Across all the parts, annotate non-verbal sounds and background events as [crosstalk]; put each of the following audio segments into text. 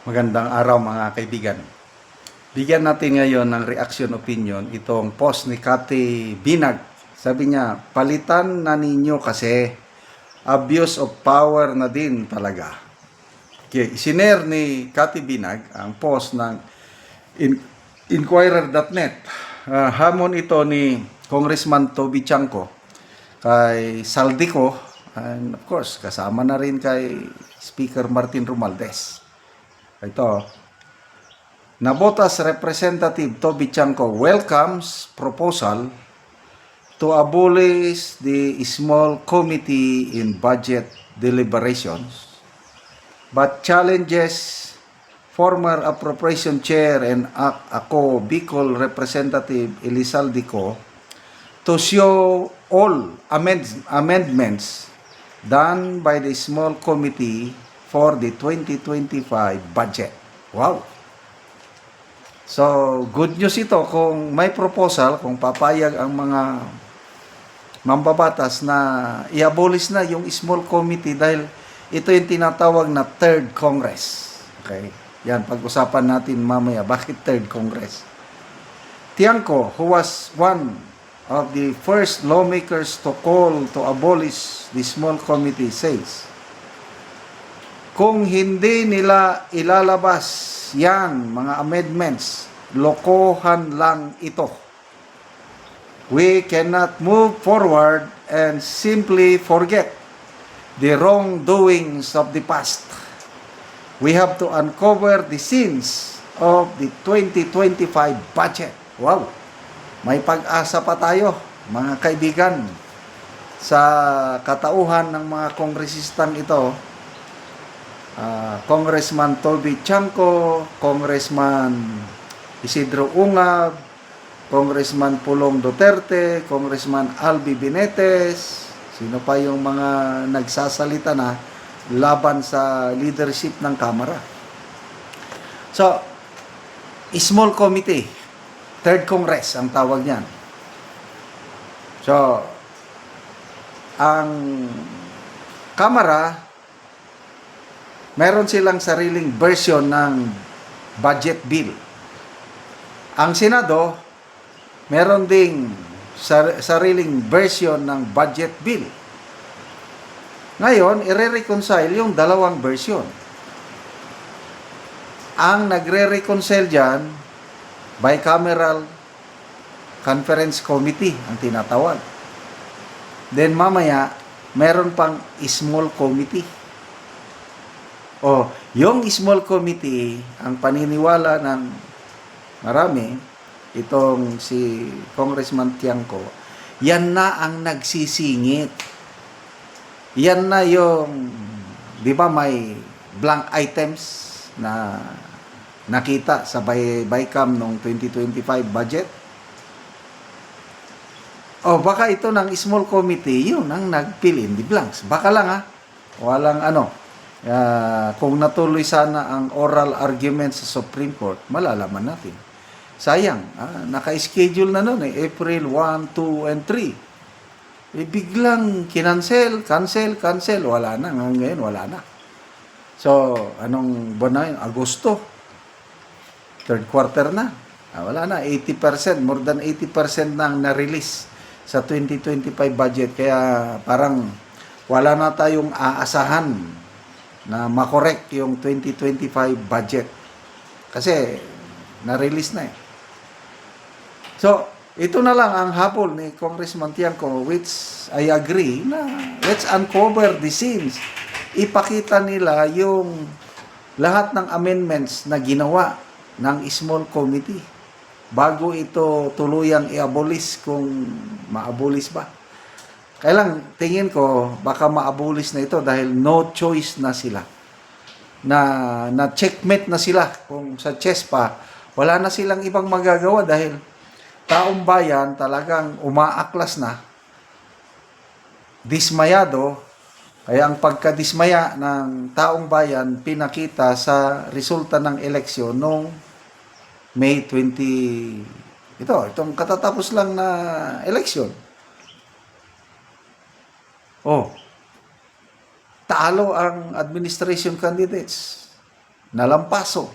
Magandang araw mga kaibigan. Bigyan natin ngayon ng reaction opinion itong post ni Kati Binag. Sabi niya, palitan na ninyo kasi abuse of power na din talaga. Okay, isiner ni Kati Binag ang post ng in- Inquirer.net. Ah, hamon ito ni Congressman Toby Chanco kay Saldico and of course kasama na rin kay Speaker Martin Romualdez. Ito, Nabotas Representative Toby Chanco welcomes proposal to abolish the small committee in budget deliberations but challenges former appropriation chair and ako Bicol Representative Elizaldico to show all amend- amendments done by the small committee for the 2025 budget. Wow! So, good news ito kung may proposal, kung papayag ang mga mambabatas na i-abolish na yung small committee dahil ito yung tinatawag na third congress. Okay? Yan, pag-usapan natin mamaya. Bakit third congress? Tiangco, who was one of the first lawmakers to call to abolish the small committee, says, kung hindi nila ilalabas yan, mga amendments, lokohan lang ito. We cannot move forward and simply forget the wrongdoings of the past. We have to uncover the sins of the 2025 budget. Wow! May pag-asa pa tayo, mga kaibigan, sa katauhan ng mga kongresistang ito, Ah, Congressman Toby Chanco, Congressman Isidro Ungab, Congressman Pulong Duterte, Congressman Albi Binetes, sino pa yung mga nagsasalita na laban sa leadership ng Kamara. So, small committee, third congress ang tawag niyan. So, ang Kamara, meron silang sariling version ng budget bill. Ang Senado, meron ding sar- sariling version ng budget bill. Ngayon, ire-reconcile yung dalawang version. Ang nagre-reconcile dyan, bicameral conference committee ang tinatawag. Then mamaya, meron pang small committee. O, yung small committee, ang paniniwala ng marami, itong si Congressman Tiangco, yan na ang nagsisingit. Yan na yung, di ba may blank items na nakita sa BICAM noong 2025 budget? O baka ito ng small committee, yun ang nag-fill blanks. Baka lang ha, walang ano, Ah, kung natuloy sana ang oral argument sa Supreme Court, malalaman natin. Sayang, ah, naka-schedule na noon eh, April 1, 2, and 3. Eh, biglang kinancel, cancel, cancel, wala na. Hanggang ngayon, wala na. So, anong buwan na yun? Agosto. Third quarter na. Ah, wala na, 80%, more than 80% nang na-release sa 2025 budget. Kaya parang wala na tayong aasahan na makorek yung 2025 budget. Kasi na-release na eh. So, ito na lang ang hapol ni Congressman Tiangco which I agree na let's uncover the sins. Ipakita nila yung lahat ng amendments na ginawa ng small committee bago ito tuluyang i-abolish kung ma-abolish ba. Kaya lang, tingin ko, baka ma-abolish na ito dahil no choice na sila. Na, na checkmate na sila. Kung sa chess pa, wala na silang ibang magagawa dahil taong bayan talagang umaaklas na. Dismayado. Kaya ang pagkadismaya ng taong bayan pinakita sa resulta ng eleksyon noong May 20 ito, itong katatapos lang na eleksyon. Oh, talo ang administration candidates. nalampaso.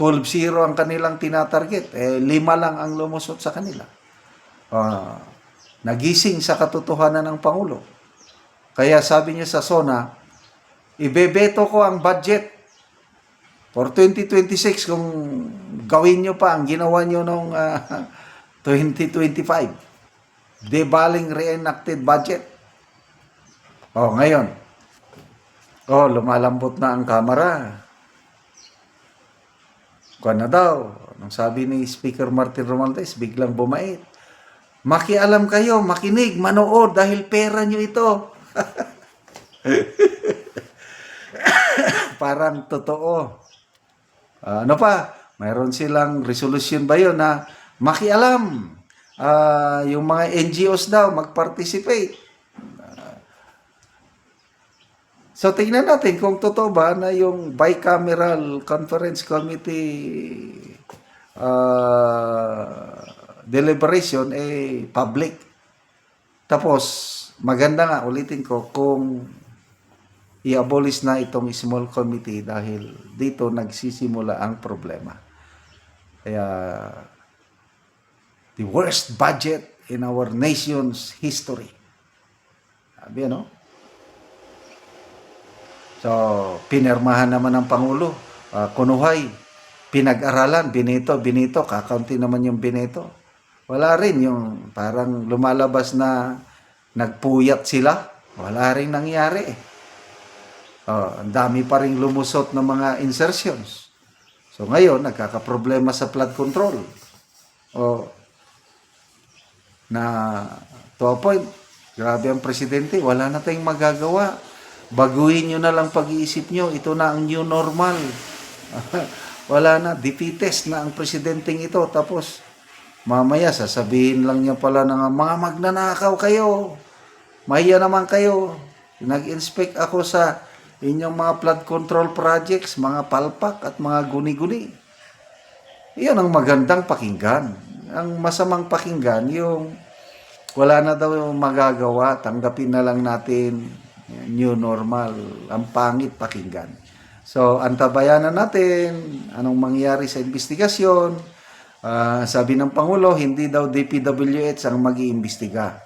12-0 ang kanilang tinatarget. Eh, lima lang ang lumusot sa kanila. Ah, nagising sa katotohanan ng Pangulo. Kaya sabi niya sa SONA, ibebeto ko ang budget for 2026 kung gawin nyo pa ang ginawa nyo noong ah, [laughs] 2025. Debaling reenacted budget. Oh, ngayon. Oh, lumalambot na ang kamera. Kuan na daw. Nung sabi ni Speaker Martin Romualdez, biglang bumait. Makialam kayo, makinig, manood dahil pera nyo ito. [laughs] Parang totoo. Ah, ano pa? Mayroon silang resolution ba yun na makialam. Ah, yung mga NGOs daw mag-participate. Ah, so tingnan natin kung totoo ba na yung bicameral conference committee ah, deliberation eh public. Tapos maganda nga ulitin ko kung i-abolish na itong small committee dahil dito nagsisimula ang problema. Kaya the worst budget in our nation's history. Sabi ano? So, pinirmahan naman ng Pangulo. Ah, kunuhay, pinag-aralan, binito, binito, kakaunti naman yung binito. Wala rin yung parang lumalabas na nagpuyat sila. Wala rin nangyari. Oh, ang dami pa rin lumusot ng mga insertions. So ngayon, nagkakaproblema sa flood control. Oh, na to a point, grabe ang presidente, wala na tayong magagawa. Baguhin nyo na lang pag-iisip nyo, ito na ang new normal. [laughs] wala na, defeatist na ang presidenteng ito. Tapos, mamaya sasabihin lang niya pala na mga magnanakaw kayo. Mahiya naman kayo. Nag-inspect ako sa inyong mga flood control projects, mga palpak at mga guni-guni. Iyan ang magandang pakinggan. Ang masamang pakinggan, yung wala na daw yung magagawa, tanggapin na lang natin new normal. Ang pangit pakinggan. So, antabayanan natin anong mangyari sa investigasyon. Ah, sabi ng Pangulo, hindi daw DPWH ang mag-iimbestiga.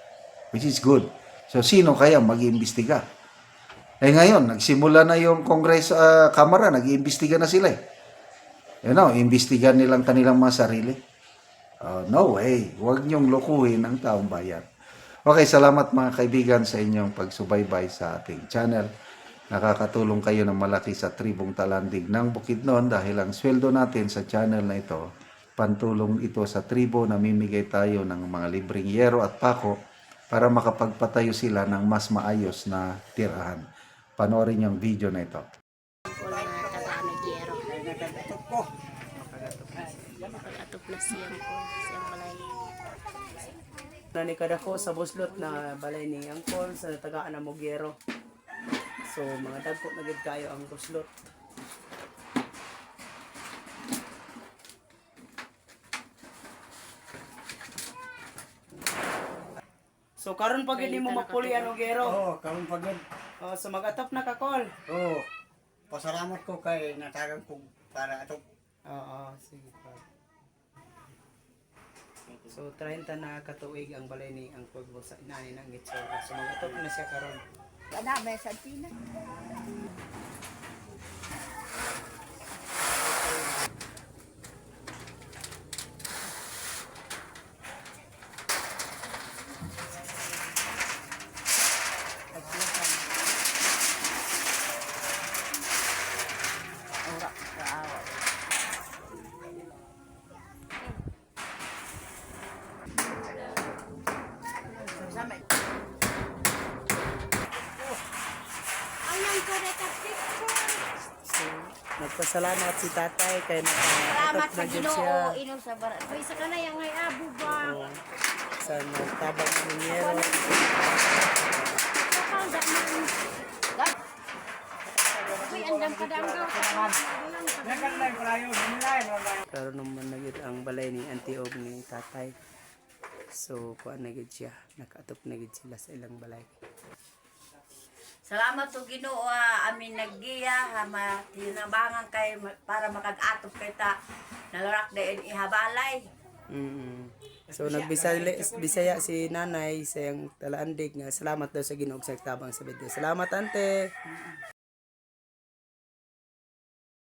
Which is good. So, sino kaya mag-iimbestiga? Eh ngayon, nagsimula na yung Kongreso, ah, Kamara, nag-iimbestiga na sila eh. You know, imbestigan nilang kanilang mga sarili. Uh, no way. Huwag niyong lukuhin ang taong bayan. Okay, salamat mga kaibigan sa inyong pagsubaybay sa ating channel. Nakakatulong kayo ng malaki sa tribong talandig ng Bukidnon dahil ang sweldo natin sa channel na ito, pantulong ito sa tribo na mimigay tayo ng mga libreng yero at pako para makapagpatayo sila ng mas maayos na tirahan. Panoorin yung video na ito. Na siyang ko. Siyang balay. Nanikada ko sa buslot na balay ni Angkol sa tagaan ng Mogero. So mga dagko na gid kayo ang buslot. So karon pag hindi mo mapuli ang Mogero. Oo, karon pagod. Oh, so mag-atop na ka kol. Oo. Pasalamat ko kay natagang ko para ato. Oo, sige pa. So 30 na katuig ang balay ni Angkol sa inani ng Gitsura. So mag-atop na siya karon. Wala, may sa Tina. So, nagpasalamat si tatay kay Salamat nakatap sa na Ginoo siya inom sa barat. Hoy sa kanay ang ay abo ba. sa nagtabang ng Minyero. Kapal da man. Hoy andam ka damgaw sa Karon naman na gid ang balay ni Auntie Og ni tatay. So, kuan na gid siya. Nakatop na gid sila sa ilang balay. Salamat to Ginoo amin naggiya ha ma tinabangan kay para makag-atop kay ta nalarak dayon ihabalay. Mm. So nagbisaya bisaya si nanay sa iyang talaandig nga salamat daw sa Ginoo sa tabang sa video. Salamat ante.